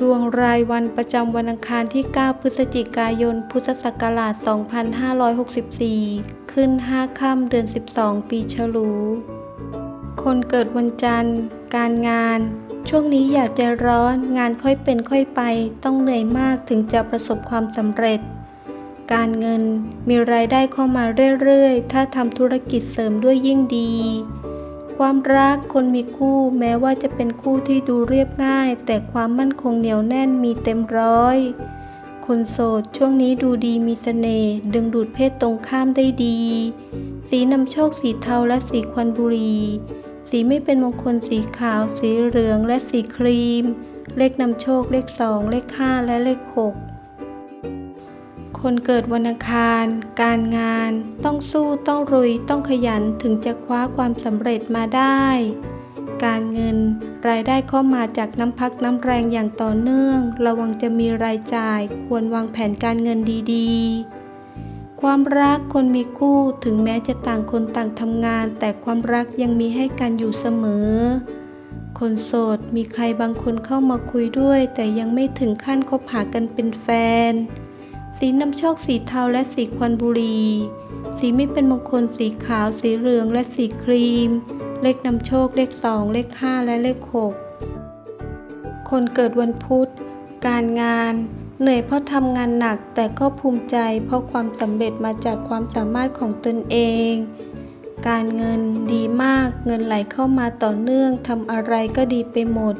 ดวงรายวันประจำวันอังคารที่ 9 พฤศจิกายน พุทธศักราช 2564 ขึ้น 5 ค่ำเดือน 12 ปีฉลู คนเกิดวันจันทร์ การงาน ช่วงนี้อยากจะร้อนงานค่อยเป็นค่อยไป ต้องเหนื่อยมากถึงจะประสบความสำเร็จ การเงินมีรายได้เข้ามาเรื่อยๆ ถ้าทำธุรกิจเสริมด้วยยิ่งดี ความรักคนมีคู่แม้ว่าจะเป็นคู่ที่ดูเรียบง่าย แต่ความมั่นคงเหนียวแน่นมีเต็มร้อย คนโสดช่วงนี้ดูดีมีเสน่ห์ดึงดูดเพศตรงข้ามได้ดี สีนำโชคสีเทาและสีควันบุรี สีไม่เป็นมงคลสีขาว สีเหลืองและสีครีม เลขนำโชคเลขสองเลขห้าและเลขหก คนเกิดวันอังคาร การงาน ต้องสู้ต้องรุย ต้องขยันถึงจะคว้าความสำเร็จมาได้ การเงิน รายได้เข้ามาจากน้ำพักน้ำแรงอย่างต่อเนื่อง ระวังจะมีรายจ่าย ควรวางแผนการเงินดีๆ ความรักคนมีคู่ถึงแม้จะต่างคนต่างทำงาน แต่ความรักยังมีให้กันอยู่เสมอคนโสดมีใครบางคนเข้ามาคุยด้วย แต่ยังไม่ถึงขั้นคบหากันเป็นแฟน สีนำโชคสีเทาและสีควันบุหรี สีไม่เป็นมงคลสีขาว สีเหลืองและสีครีม เลขนำโชคเลขสองเลขห้าและเลขหกคนเกิดวันพุธ การงาน เหนื่อยเพราะทำงานหนักแต่ก็ภูมิใจเพราะความสำเร็จมาจากความสามารถของตนเอง การเงินดีมาก เงินไหลเข้ามาต่อเนื่องทำอะไรก็ดีไปหมด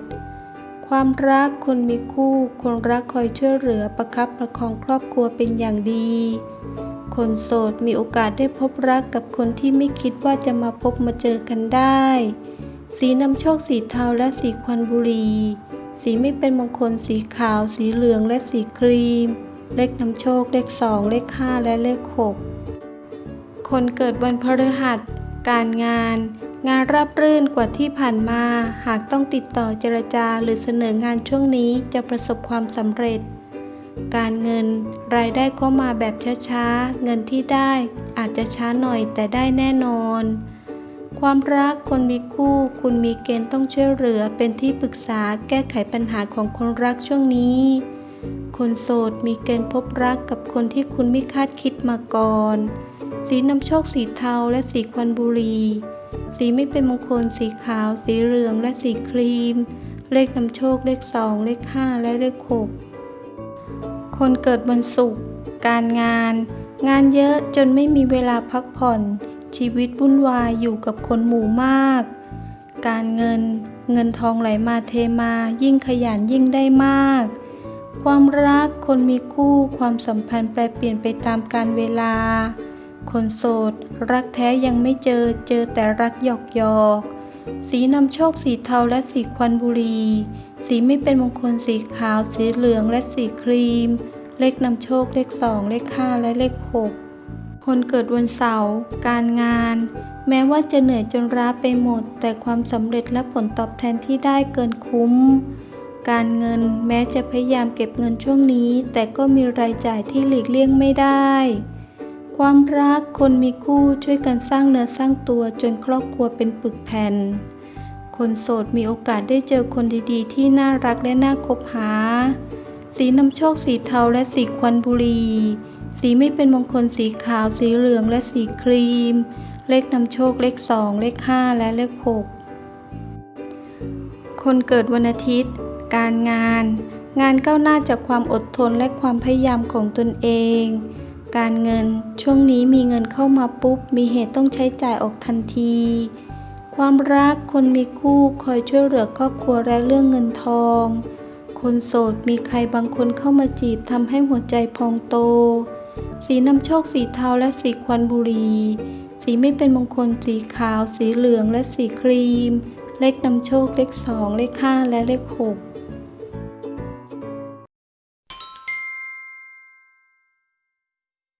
ความรักคนมีคู่ คนรักคอยช่วยเหลือประครับประคองครอบครัวเป็นอย่างดี คนโสดมีโอกาสได้พบรักกับคนที่ไม่คิดว่าจะมาพบมาเจอกันได้ สีนำโชคสีเทาและสีควันบุรี สีไม่เป็นมงคลสีขาว สีเหลืองและสีครีม เลขนำโชคเลขสองเลขห้าและเลขหกคนเกิดวันพฤหัส การงาน งานราบรื่นกว่าที่ผ่านมา หากต้องติดต่อเจรจาหรือเสนองานช่วงนี้จะประสบความสำเร็จ การเงิน รายได้เข้ามาแบบช้าๆ เงินที่ได้อาจจะช้าหน่อยแต่ได้แน่นอน ความรักคนมีคู่ คุณมีเกณฑ์ต้องช่วยเหลือเป็นที่ปรึกษาแก้ไขปัญหาของคนรักช่วงนี้ คนโสดมีเกณฑ์พบรักกับคนที่คุณไม่คาดคิดมาก่อน สีนำโชคสีเทาและสีควันบุรี สีไม่เป็นมงคล สีขาว สีเหลือง และสีครีม เลขนำโชค เลขสอง เลขห้า และเลขหกคนเกิดวันศุกร์ การงาน งานเยอะจนไม่มีเวลาพักผ่อน ชีวิตวุ่นวายอยู่กับคนหมู่มาก การเงิน เงินทองไหลมาเทมา ยิ่งขยันยิ่งได้มาก ความรัก คนมีคู่ ความสัมพันธ์แปรเปลี่ยนไปตามกาลเวลา คนโสด รักแท้ยังไม่เจอเจอแต่รักหยอกหยอกสีนำโชคสีเทาและสีควันบุรี สีไม่เป็นมงคลสีขาว สีเหลืองและสีครีม เลขนำโชคเลขสองเลขห้าและเลขหกคนเกิดวันเสาร์การงาน แม้ว่าจะเหนื่อยจนร้าไปหมด แต่ความสำเร็จและผลตอบแทนที่ได้เกินคุ้ม การเงินแม้จะพยายามเก็บเงินช่วงนี้ แต่ก็มีรายจ่ายที่หลีกเลี่ยงไม่ได้ ความรักคนมีคู่ช่วยกันสร้างเนื้อสร้างตัวจนครอบครัวเป็นปึกแผ่น คนโสดมีโอกาสได้เจอคนดีๆ ที่น่ารักและน่าคบหา สีนำโชคสีเทาและสีควันบุรี สีไม่เป็นมงคลสีขาว สีเหลืองและสีครีม เลขนำโชคเลขสองเลขห้าและเลขหกคนเกิดวันอาทิตย์ การงาน งานก้าวหน้าจากความอดทนและความพยายามของตนเอง การเงินช่วงนี้มีเงินเข้ามาปุ๊บ มีเหตุต้องใช้จ่ายออกทันที ความรักคนมีคู่คอยช่วยเหลือครอบครัวและเรื่องเงินทอง คนโสดมีใครบางคนเข้ามาจีบทำให้หัวใจพองโต สีนำโชคสีเทาและสีควันบุรี สีไม่เป็นมงคลสีขาว สีเหลืองและสีครีม เลขนำโชคเลขสองเลขห้าและเลขหก